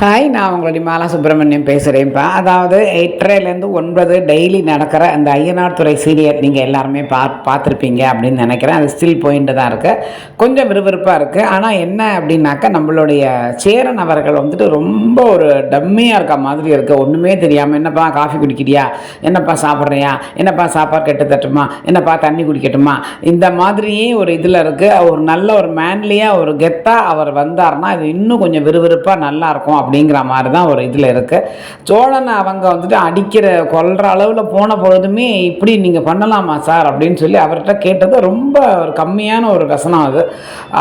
Hi நான் உங்களுடைய மாலா சுப்பிரமணியம் பேசுகிறேன்ப்பா அதாவது எட்டரைலேருந்து ஒன்பது டெய்லி நடக்கிற அந்த ஐயனார் துறை சீரியல் நீங்கள் எல்லாருமே பா பார்த்துருப்பீங்க அப்படின்னு நினைக்கிறேன். அது ஸ்டில் போயிட்டு தான் இருக்குது கொஞ்சம் விறுவிறுப்பாக இருக்குது ஆனால் என்ன அப்படின்னாக்கா நம்மளுடைய சேரன் அவர்கள் வந்துட்டு ரொம்ப ஒரு டம்மியாக இருக்க மாதிரி இருக்குது ஒன்றுமே தெரியாமல் என்னப்பா காஃபி குடிக்கிறியா? என்னப்பா சாப்பிட்றியா? என்னப்பா சாப்பாடு கெட்டு தட்டுமா? என்னப்பா தண்ணி குடிக்கட்டுமா? இந்த மாதிரியே ஒரு இதில் இருக்குது ஒரு நல்ல ஒரு மேன்லியாக ஒரு கெத்தாக அவர் வந்தார்னா இது இன்னும் கொஞ்சம் விறுவிறுப்பாக நல்லாயிருக்கும் அப்படிங்கிற மாதிரி தான் ஒரு இதில் இருக்குது சோழனை அவங்க வந்துட்டு அடிக்கிற கொல்ற அளவில் போன பொழுதுமே இப்படி நீங்கள் பண்ணலாமா சார்? அப்படின்னு சொல்லி அவர்கிட்ட கேட்டது ரொம்ப ஒரு கம்மியான ஒரு வசனம் அது.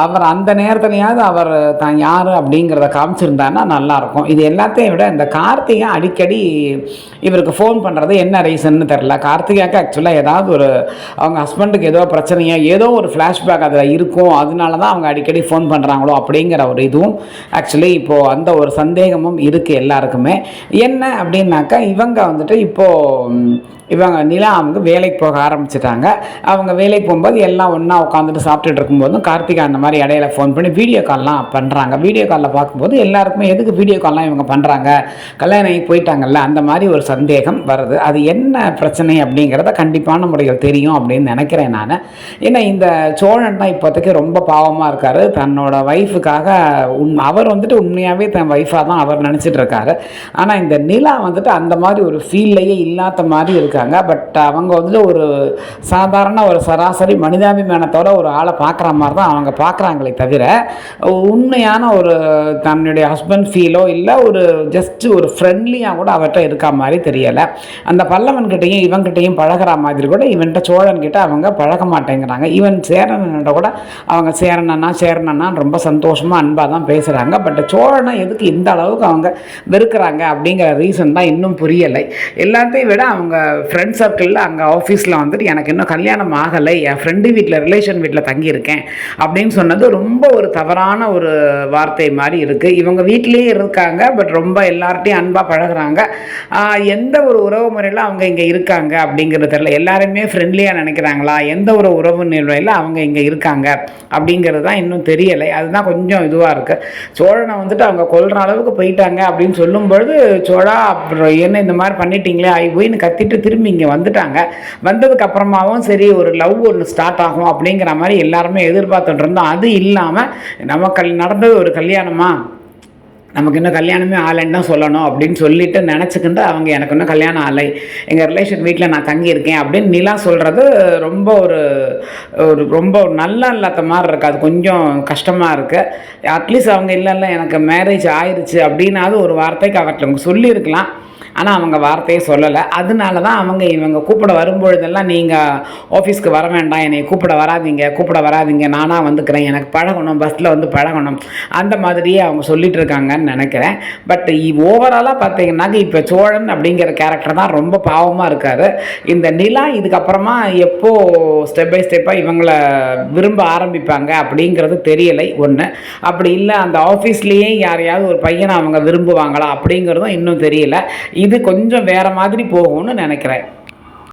அவர் அந்த நேரத்துலையாவது அவர் தான் யார் அப்படிங்கிறத காமிச்சிருந்தாருன்னா நல்லாயிருக்கும். இது எல்லாத்தையும் விட இந்த கார்த்திகை அடிக்கடி இவருக்கு ஃபோன் பண்ணுறது என்ன ரீசன்னு தெரில கார்த்திகாக்கு ஆக்சுவலாக ஏதாவது ஒரு அவங்க ஹஸ்பண்டுக்கு ஏதோ பிரச்சனையோ ஏதோ ஒரு ஃப்ளாஷ்பேக் அதில் இருக்கும். அதனால தான் அவங்க அடிக்கடி ஃபோன் பண்ணுறாங்களோ அப்படிங்கிற ஒரு இதுவும் ஆக்சுவலி இப்போது அந்த ஒரு சந்தேகமும் இருக்குது எல்லாருக்குமே. என்ன அப்படின்னாக்கா இவங்க வந்துட்டு இப்போது இவங்க நிலா வந்து வேலைக்கு போக ஆரம்பிச்சிட்டாங்க. அவங்க வேலைக்கு போகும்போது எல்லாம் ஒன்றா உட்காந்துட்டு சாப்பிட்டுட்டு இருக்கும்போதும் கார்த்திகா அந்த மாதிரி இடையில ஃபோன் பண்ணி வீடியோ கால்லாம் பண்ணுறாங்க வீடியோ காலில் பார்க்கும்போது எல்லாருக்குமே எதுக்கு வீடியோ கால்லாம் இவங்க பண்ணுறாங்க கல்யாணம் ஆகி போயிட்டாங்கல்ல அந்த மாதிரி ஒரு சந்தேகம் வருது. அது என்ன பிரச்சனை அப்படிங்கிறத கண்டிப்பான முறையில் தெரியும் அப்படின்னு நினைக்கிறேன் நான். ஏன்னா இந்த சோழன் தான் இப்போதைக்கு ரொம்ப பாவமாக இருக்கார். தன்னோட ஒய்ஃபுக்காக உண் அவர் வந்துட்டு உண்மையாகவே தன் ஒய்ஃபாக தான் அவர் நினச்சிட்டு இருக்காரு. ஆனால் இந்த நிலா வந்துட்டு அந்த மாதிரி ஒரு ஃபீல்லையே இல்லாத மாதிரி இருக்காங்க. பட் அவங்க வந்துட்டு ஒரு சாதாரண ஒரு சராசரி மனிதாபிமானத்தோட ஒரு ஆளை பார்க்குற மாதிரி தான் அவங்க பார்க்குறாங்களே தவிர உண்மையான ஒரு தன்னுடைய ஹஸ்பண்ட் ஃபீலோ இல்லை ஒரு ஜஸ்ட் ஒரு ஃப்ரெண்ட்லியாக கூட அவர்கிட்ட இருக்கா மாதிரி தெரியலை. அந்த பல்லவன்கிட்டையும் இவன்கிட்டையும் பழகுற மாதிரி கூட இவன்கிட்ட சோழன்கிட்ட அவங்க பழக மாட்டேங்கிறாங்க. ஈவன் சேரன்கிட்ட கூட அவங்க சேரனண்ணா சேரனண்ணான்னு ரொம்ப சந்தோஷமாக அன்பாக தான் பேசுகிறாங்க பட் சோழனை எதுக்கு இந்த அளவுக்கு அவங்க வெறுக்கிறாங்க அப்படிங்கிற ரீசன் தான் இன்னும் புரியலை. எல்லாத்தையும் விட அவங்க ஃப்ரெண்ட் சர்க்கிளில் அங்கே ஆஃபீஸில் வந்துட்டு எனக்கு இன்னும் கல்யாணம் ஆகலை என் ஃப்ரெண்டு வீட்டில் ரிலேஷன் வீட்டில் தங்கியிருக்கேன் அப்படின்னு சொன்னது ரொம்ப ஒரு தவறான ஒரு வார்த்தை மாதிரி இருக்குது இவங்க வீட்டிலேயே இருக்காங்க பட் ரொம்ப எல்லார்ட்டையும் அன்பாக பழகுறாங்க. எந்த ஒரு உறவு முறையில் அவங்க இங்கே இருக்காங்க அப்படிங்கிறது தெரியல. எல்லாருமே ஃப்ரெண்ட்லியாக நினைக்கிறாங்களா? எந்த ஒரு உறவு நிலையில் அவங்க இங்கே இருக்காங்க அப்படிங்கிறது தான் இன்னும் தெரியலை. அதுதான் கொஞ்சம் இதுவாக இருக்குது சோழனை வந்துட்டு அவங்க கொள்கிற அளவுக்கு போயிட்டாங்க அப்படின்னு சொல்லும் பொழுது சோழா அப்புறம் என்ன இந்த மாதிரி பண்ணிட்டீங்களே ஆகி போயின்னு கத்திட்டு திரும்பி இங்கே வந்துட்டாங்க. வந்ததுக்கு அப்புறமாவும் சரி ஒரு லவ் ஒன்று ஸ்டார்ட் ஆகும். அப்படிங்கிற மாதிரி எல்லாருமே எதிர்பார்த்துட்டு இருந்தோம். அது இல்லாமல் நமக்கு நடந்தது ஒரு கல்யாணமா? நமக்கு இன்னும் கல்யாணமே ஆலைன்னு தான் சொல்லணும் அப்படின்னு சொல்லிட்டு நினச்சிக்கிட்டு அவங்க எனக்கு இன்னும் கல்யாணம் ஆலை எங்கள் ரிலேஷன் வீட்டில் நான் தங்கியிருக்கேன் அப்படின்னு நிலா சொல்கிறது ரொம்ப ஒரு ஒரு ரொம்ப நல்லா இல்லாத மாதிரி இருக்குது அது கொஞ்சம் கஷ்டமாக இருக்குது அட்லீஸ்ட் அவங்க இல்லை இல்லை எனக்கு மேரேஜ் ஆயிடுச்சு அப்படின்னாவது ஒரு வார்த்தைக்கு அவர்கிட்ட சொல்லியிருக்கலாம். ஆனால் அவங்க வார்த்தையே சொல்லலை. அதனால தான் அவங்க இவங்க கூப்பிட வரும்பொழுதெல்லாம் நீங்கள் ஆஃபீஸ்க்கு வர வேண்டாம் என்னை கூப்பிட வராதீங்க கூப்பிட வராதீங்க நானாக வந்துக்கிறேன் எனக்கு பழகணும் பஸ்ஸில் வந்து பழகணும் அந்த மாதிரியே அவங்க சொல்லிகிட்டு இருக்காங்கன்னு நினைக்கிறேன். பட் ஓவராலாக பார்த்தீங்கன்னாக்க இப்போ சோழன் அப்படிங்கிற கேரக்டர் தான் ரொம்ப பாவமாக இருக்கார். இந்த நிலா இதுக்கப்புறமா எப்போது ஸ்டெப் பை ஸ்டெப்பாக இவங்களை விரும்ப ஆரம்பிப்பாங்க அப்படிங்கிறது தெரியலை ஒன்று அப்படி இல்லை அந்த ஆஃபீஸ்லேயே யாரையாவது ஒரு பையனை அவங்க விரும்புவாங்களா அப்படிங்கிறதும் இன்னும் தெரியல. இது கொஞ்சம் வேற மாதிரி போகும்னு நினைக்கிறேன்.